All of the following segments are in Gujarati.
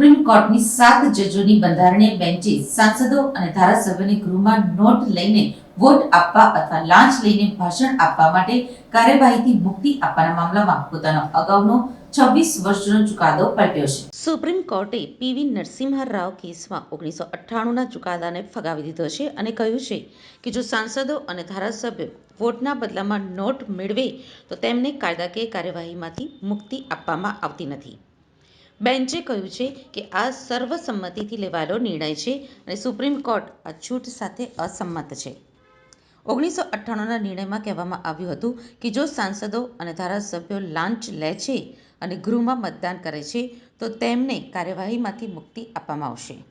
કોર્ટની સાત જજોની બંધારણીય બેન્ચે સાંસદો અને ધારાસભ્યોને ગૃહમાં નોટ લઈને વોટ આપવા અથવા લાંચ લઈને ભાષણ આપવા માટે કાર્યવાહીથી મુક્તિ આપવાના મામલામાં પોતાનો અગાઉનો છવ્વીસ વર્ષનો ચુકાદો પલટ્યો છે. સુપ્રીમ કોર્ટે પીવી નરસિંહ રાવ કેસમાં ઓગણીસો અઠ્ઠાણુંના ચુકાદાને ફગાવી દીધો છે અને કહ્યું છે કે જો સાંસદો અને ધારાસભ્યો વોટના બદલામાં નોટ મેળવે તો તેમને કાયદાકીય કાર્યવાહીમાંથી મુક્તિ આપવામાં આવતી નથી. બેન્ચે કહ્યું છે કે આ સર્વસંમતિથી લેવાયેલો નિર્ણય છે અને સુપ્રીમ કોર્ટ આ છૂટ સાથે અસંમત છે. ઓગણીસો અઠ્ઠાણુંના નિર્ણયમાં કહેવામાં આવ્યું હતું કે જો સાંસદો અને ધારાસભ્યો લાંચ લે છે અને ગૃહમાં મતદાન કરે છે, તો તેમને કાર્યવાહીમાંથી મુક્તિ આપવામાં આવશે.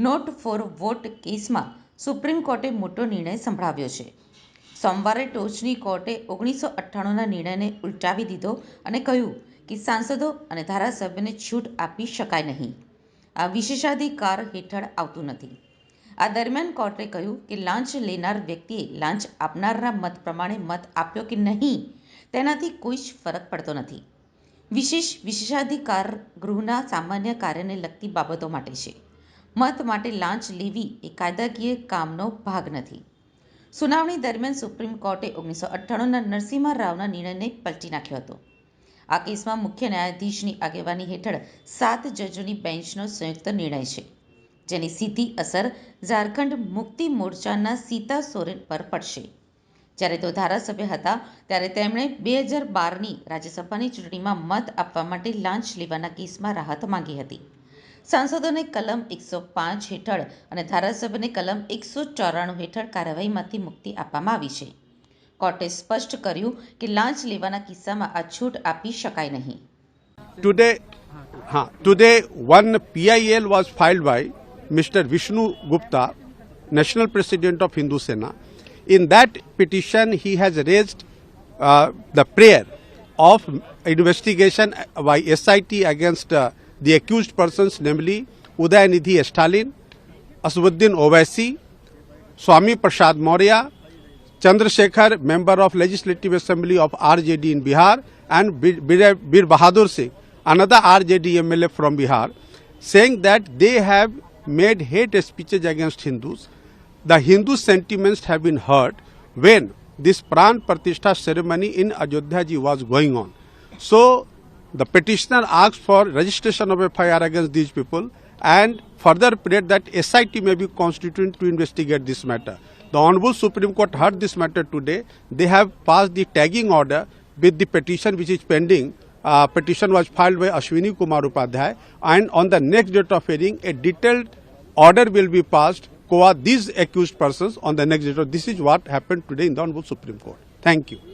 નોટ ફોર વોટ કેસમાં સુપ્રીમ કોર્ટે મોટો નિર્ણય સંભળાવ્યો છે. સોમવારે ટોચની કોર્ટે ઓગણીસો અઠ્ઠાણુંના નિર્ણયને ઉલટાવી દીધો અને કહ્યું કે સાંસદો અને ધારાસભ્યને છૂટ આપી શકાય નહીં. આ વિશેષાધિકાર હેઠળ આવતું નથી. આ દરમિયાન કોર્ટે કહ્યું કે લાંચ લેનાર વ્યક્તિએ લાંચ આપનારના મત પ્રમાણે મત આપ્યો કે નહીં, તેનાથી કોઈ જ ફરક પડતો નથી. વિશેષ વિશેષાધિકાર ગૃહના સામાન્ય કાર્યને લગતી બાબતો માટે છે. મત માટે લાંચ લેવી એ કાયદાકીય કામનો ભાગ નથી. સુનાવણી દરમિયાન સુપ્રીમ કોર્ટે ઓગણીસો અઠ્ઠાણુંના નરસિંહ રાવના નિર્ણયને પલટી નાખ્યો હતો. આ કેસમાં મુખ્ય ન્યાયાધીશની આગેવાની હેઠળ સાત જજોની બેન્ચનો સંયુક્ત નિર્ણય છે, જેની સીધી અસર ઝારખંડ મુક્તિ મોરચાના સીતા સોરેન પર પડશે. જ્યારે તેઓ ધારાસભ્ય હતા, ત્યારે તેમણે બે હજાર બારની રાજ્યસભાની ચૂંટણીમાં મત આપવા માટે લાંચ લેવાના કેસમાં રાહત માંગી હતી. સાંસદોને કલમ એકસો પાંચ હેઠળ અને ધારાસભ્યને કલમ એકસો ચોરાણું હેઠળ કાર્યવાહીમાંથી મુક્તિ આપવામાં આવી છે. કોર્ટે સ્પષ્ટ કર્યું કે લાંચ લેવાના કિસ્સામાં આ છૂટ આપી શકાય નહીં Today, huh, today one PIL was filed by Mr. Vishnu Gupta, National President of Hindu Sena. In that petition, he has raised uh, the prayer of investigation by SIT against uh, the accused persons, namely Udayanidhi Stalin, Aswaddin Owaisi, Swami Prasad Maurya, Chandrasekhar, member of Legislative Assembly of RJD in Bihar, and Bir Bahadur Singh, another RJD MLA from Bihar, saying that they have made hate speeches against Hindus. The Hindu sentiments have been hurt when this Pran Pratishtha ceremony in Ayodhya ji was going on. So the petitioner asked for registration of FIR against these people and further prayed that SIT may be constituted to investigate this matter. The Honorable Supreme Court heard this matter today. They have passed the tagging order with the petition which is pending. Uh, petition was filed by Ashwini Kumar Upadhyay and on the next date of hearing a detailed order will be passed for these accused persons on the next date. This is what happened today in the Honorable Supreme Court. Thank you.